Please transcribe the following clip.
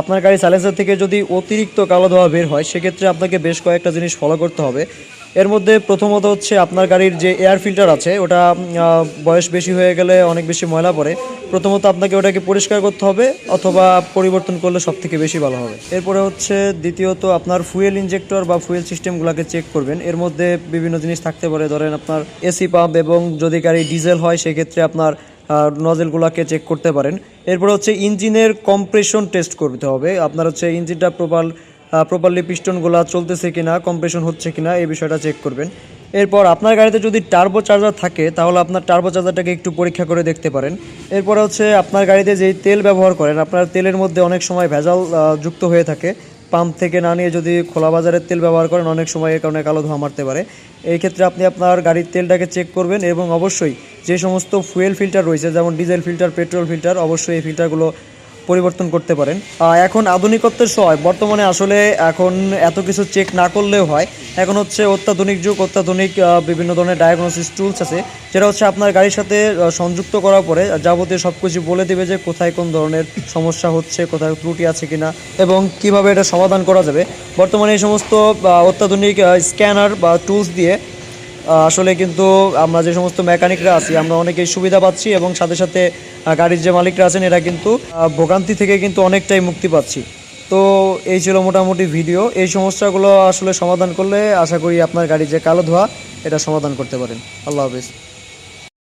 আপনার গাড়ি সাইলেন্সার থেকে যদি অতিরিক্ত কালো ধোয়া বের হয়, সেক্ষেত্রে আপনাকে বেশ কয়েকটা জিনিস ফলো করতে হবে। এর মধ্যে প্রথমত হচ্ছে আপনার গাড়ির যে এয়ার ফিল্টার আছে, ওটা বয়স বেশি হয়ে গেলে অনেক বেশি ময়লা পড়ে। প্রথমত আপনাকে ওটাকে পরিষ্কার করতে হবে, অথবা পরিবর্তন করলে সব থেকে বেশি ভালো হবে। এরপরে হচ্ছে দ্বিতীয়ত আপনার ফুয়েল ইঞ্জেক্টর বা ফুয়েল সিস্টেমগুলোকে চেক করবেন। এর মধ্যে বিভিন্ন জিনিস থাকতে পারে, ধরেন আপনার এসি পাম্প এবং যদি গাড়ি ডিজেল হয়, সেক্ষেত্রে আপনার নজেলগুলোকে চেক করতে পারেন। এরপর হচ্ছে ইঞ্জিনের কম্প্রেশন টেস্ট করতে হবে। আপনার হচ্ছে ইঞ্জিনটা প্রপার প্রপারলি পিস্টনগুলো চলতেছে কিনা কম্প্রেশন হচ্ছে কিনা, এই বিষয়টা চেক করবেন। এরপর আপনার গাড়িতে যদি টার্বো চার্জার থাকে, তাহলে আপনার টার্বো চার্জারটাকে একটু পরীক্ষা করে দেখতে পারেন। এরপর হচ্ছে আপনার গাড়িতে যেই তেল ব্যবহার করেন, আপনার তেলের মধ্যে অনেক সময় ভেজাল যুক্ত হয়ে থাকে। পাম্প থেকে না নিয়ে যদি খোলা বাজারের তেল ব্যবহার করেন, অনেক সময় এর কারণে কালো ধোঁয়া মারতে পারে। এই ক্ষেত্রে আপনি আপনার গাড়ির তেলটাকে চেক করবেন এবং অবশ্যই যে সমস্ত ফুয়েল ফিল্টার রয়েছে, যেমন ডিজেল ফিল্টার পেট্রোল ফিল্টার অবশ্যই এই ফিল্টারগুলো পরিবর্তন করতে পারেন। এখন আধুনিকত্বের সময় বর্তমানে আসলে এখন এত কিছু চেক না করলেও হয়। এখন হচ্ছে অত্যাধুনিক যুগ, অত্যাধুনিক বিভিন্ন ধরনের ডায়াগনোসিস টুলস আছে, যেটা হচ্ছে আপনার গাড়ির সাথে সংযুক্ত করার পরে যাবতীয় সব কিছু বলে দেবে যে কোথায় কোন ধরনের সমস্যা হচ্ছে, কোথায় ত্রুটি আছে কিনা এবং কীভাবে এটা সমাধান করা যাবে। বর্তমানে এই সমস্ত অত্যাধুনিক স্ক্যানার বা টুলস দিয়ে আসলে কিন্তু আমরা যে সমস্ত মেকানিকরা আছি, আমরা অনেকেই সুবিধা পাচ্ছি এবং সাথে সাথে গাড়ির যে মালিকরা আছেন, এরা কিন্তু ভোগান্তি থেকে কিন্তু অনেকটাই মুক্তি পাচ্ছি। তো এই ছিল মোটামুটি ভিডিও। এই সমস্যাগুলো আসলে সমাধান করলে আশা করি আপনার গাড়ির যে কালো ধোয়া, এটা সমাধান করতে পারেন। আল্লাহ হাফিজ।